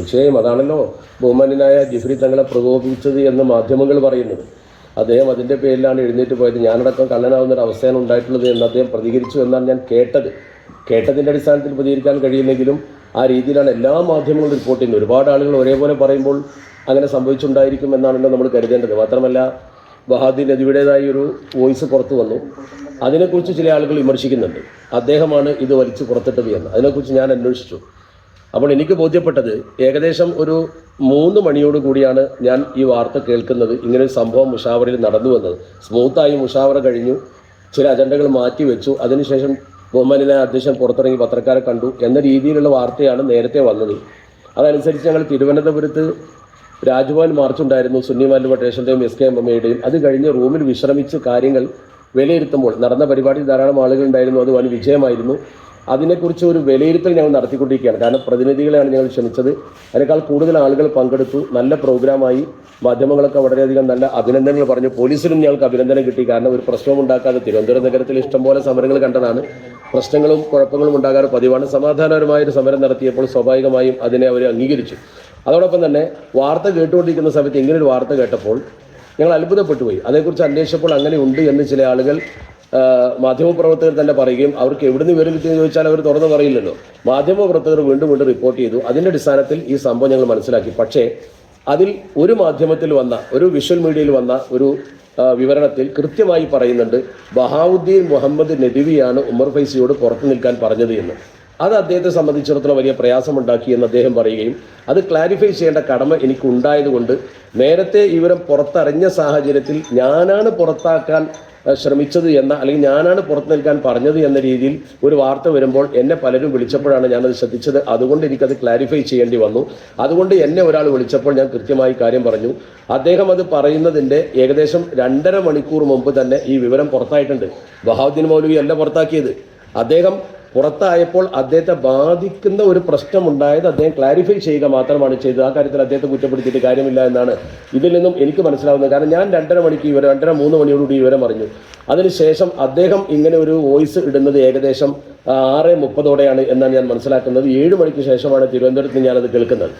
തീർച്ചയായും അതാണല്ലോ ബഹുമാന്യനായ ജിഫ്രി തങ്ങളെ പ്രകോപിപ്പിച്ചത് എന്ന് മാധ്യമങ്ങൾ പറയുന്നത്. അദ്ദേഹം അതിന്റെ പേരിലാണ് എഴുന്നേറ്റ് പോയത്. ഞാനടക്കം കള്ളനാവുന്ന ഒരു അവസ്ഥയാണ് ഉണ്ടായിട്ടുള്ളത് എന്ന് അദ്ദേഹം പ്രതികരിച്ചു എന്നാണ് ഞാൻ കേട്ടത്. കേട്ടതിന്റെ അടിസ്ഥാനത്തിൽ പ്രതികരിക്കാൻ കഴിയില്ലെങ്കിലും ആ രീതിയിലാണ് എല്ലാ മാധ്യമങ്ങളും റിപ്പോർട്ട് ചെയ്യുന്നത്. ഒരുപാട് ആളുകൾ ഒരേപോലെ പറയുമ്പോൾ അങ്ങനെ സംഭവിച്ചുണ്ടായിരിക്കും എന്നാണല്ലോ നമ്മൾ കരുതേണ്ടത്. മാത്രമല്ല ബഹാദി നദിയുടേതായ ഒരു വോയിസ് പുറത്തു വന്നു. അതിനെക്കുറിച്ച് ചില ആളുകൾ വിമർശിക്കുന്നുണ്ട്. അദ്ദേഹമാണ് ഇത് വലിച്ചു പുറത്തിട്ടത് എന്ന്. അതിനെക്കുറിച്ച് ഞാൻ അന്വേഷിച്ചു. അപ്പോൾ എനിക്ക് ബോധ്യപ്പെട്ടത് ഏകദേശം ഒരു മൂന്ന് മണിയോട് കൂടിയാണ് ഞാൻ ഈ വാർത്ത കേൾക്കുന്നത്. ഇങ്ങനെ ഒരു സംഭവം മുഷാവറയിൽ നടന്നു വന്നത്. സ്മൂത്തായി മുഷാവറ കഴിഞ്ഞു. ചില അജണ്ടകൾ മാറ്റി വെച്ചു. അതിനുശേഷം ബഹുമാനിലെ അധ്യക്ഷൻ പുറത്തിറങ്ങി പത്രക്കാരെ കണ്ടു. എന്ന രീതിയിലുള്ള വാർത്തയാണ് നേരത്തെ വന്നത്. അതനുസരിച്ച് ഞങ്ങൾ തിരുവനന്തപുരത്ത് രാജ്ഭവൻ മാർച്ചുണ്ടായിരുന്നു സുന്നി മാലി പട്ടേഷന്റെയും എസ് കെ എം എമ്മയുടെയും അത് കഴിഞ്ഞ് റൂമിൽ വിശ്രമിച്ച് കാര്യങ്ങൾ വിലയിരുത്തുമ്പോൾ നടന്ന പരിപാടി ധാരാളം ആളുകൾ ഉണ്ടായിരുന്നു. അത് വൻ വിജയമായിരുന്നു. അതിനെക്കുറിച്ച് ഒരു വിലയിരുത്തൽ ഞങ്ങൾ നടത്തിക്കൊണ്ടിരിക്കുകയാണ്. കാരണം പ്രതിനിധികളെയാണ് ഞങ്ങൾ ക്ഷണിച്ചത്. അതിനേക്കാൾ കൂടുതൽ ആളുകൾ പങ്കെടുത്തു. നല്ല പ്രോഗ്രാമായി. മാധ്യമങ്ങളൊക്കെ വളരെയധികം നല്ല അഭിനന്ദനങ്ങൾ പറഞ്ഞു. പോലീസിനും ഞങ്ങൾക്ക് അഭിനന്ദനം കിട്ടി. കാരണം ഒരു പ്രശ്നവും ഉണ്ടാക്കാതെ തിരുവനന്തപുരം നഗരത്തിൽ ഇഷ്ടംപോലെ സമരങ്ങൾ കണ്ടതാണ്. പ്രശ്നങ്ങളും കുഴപ്പങ്ങളും ഉണ്ടാകാറ് പതിവാണ്. സമാധാനപരമായ ഒരു സമരം നടത്തിയപ്പോൾ സ്വാഭാവികമായും അതിനെ അവർ അംഗീകരിച്ചു. അതോടൊപ്പം തന്നെ വാർത്ത കേട്ടുകൊണ്ടിരിക്കുന്ന സമയത്ത് ഇങ്ങനൊരു വാർത്ത കേട്ടപ്പോൾ ഞങ്ങൾ അത്ഭുതപ്പെട്ടു പോയി. അതേക്കുറിച്ച് അന്വേഷിച്ചപ്പോൾ അങ്ങനെ ഉണ്ട് എന്ന് ചില ആളുകൾ മാധ്യമപ്രവർത്തകർ തന്നെ പറയുകയും അവർക്ക് എവിടുന്ന് വിവരം കിട്ടിയെന്ന് ചോദിച്ചാൽ അവർ തുറന്നു പറയില്ലല്ലോ. മാധ്യമപ്രവർത്തകർ വീണ്ടും വീണ്ടും റിപ്പോർട്ട് ചെയ്തു. അതിന്റെ അടിസ്ഥാനത്തിൽ ഈ സംഭവം ഞങ്ങൾ മനസ്സിലാക്കി. പക്ഷേ അതിൽ ഒരു മാധ്യമത്തിൽ വന്ന ഒരു വിഷ്വൽ മീഡിയയിൽ വന്ന ഒരു വിവരണത്തിൽ കൃത്യമായി പറയുന്നുണ്ട് ബഹാവുദ്ദീൻ മുഹമ്മദ് നദിവിയാണ് ഉമർ ഫൈസിയോട് പുറത്തു നിൽക്കാൻ പറഞ്ഞത് എന്ന്. അത് അദ്ദേഹത്തെ സംബന്ധിച്ചിടത്തോളം വലിയ പ്രയാസമുണ്ടാക്കി എന്ന് അദ്ദേഹം പറയുകയും അത് ക്ലാരിഫൈ ചെയ്യേണ്ട കടമ എനിക്കുണ്ടായതുകൊണ്ട് നേരത്തെ ഇവരെ പുറത്തറിഞ്ഞ സാഹചര്യത്തിൽ ഞാനാണ് പുറത്താക്കാൻ ശ്രമിച്ചത് എന്ന അല്ലെങ്കിൽ ഞാനാണ് പുറത്തു നിൽക്കാൻ പറഞ്ഞത് എന്ന രീതിയിൽ ഒരു വാർത്ത വരുമ്പോൾ എന്നെ പലരും വിളിച്ചപ്പോഴാണ് ഞാനത് ശ്രദ്ധിച്ചത്. അതുകൊണ്ട് എനിക്കത് ക്ലാരിഫൈ ചെയ്യേണ്ടി വന്നു. അതുകൊണ്ട് എന്നെ ഒരാൾ വിളിച്ചപ്പോൾ ഞാൻ കൃത്യമായി കാര്യം പറഞ്ഞു. അദ്ദേഹം അത് പറയുന്നതിന്റെ ഏകദേശം രണ്ടര മണിക്കൂർ മുമ്പ് തന്നെ ഈ വിവരം പുറത്തായിട്ടുണ്ട്. ബഹാവുദ്ദീൻ മൗലവി അല്ല പുറത്താക്കിയത്. അദ്ദേഹം പുറത്തായപ്പോൾ അദ്ദേഹത്തെ ബാധിക്കുന്ന ഒരു പ്രശ്നം ഉണ്ടായത് അദ്ദേഹം ക്ലാരിഫൈ ചെയ്യുക മാത്രമാണ് ചെയ്തത്. ആ കാര്യത്തിൽ അദ്ദേഹത്തെ കുറ്റപ്പെടുത്തിയിട്ട് കാര്യമില്ല എന്നാണ് ഇതിൽ നിന്നും എനിക്ക് മനസ്സിലാവുന്നത്. കാരണം ഞാൻ രണ്ടര മണിക്ക് ഇവരെ രണ്ടര മൂന്ന് മണിയോടുകൂടി ഇവരെ അറിഞ്ഞു അതിനുശേഷം അദ്ദേഹം ഇങ്ങനെ ഒരു വോയിസ് ഇടുന്നത് ഏകദേശം ആറ് മുപ്പതോടെയാണ് എന്നാണ് ഞാൻ മനസ്സിലാക്കുന്നത്. ഏഴ് മണിക്ക് ശേഷമാണ് തിരുവനന്തപുരത്ത് ഞാനത് കേൾക്കുന്നത്.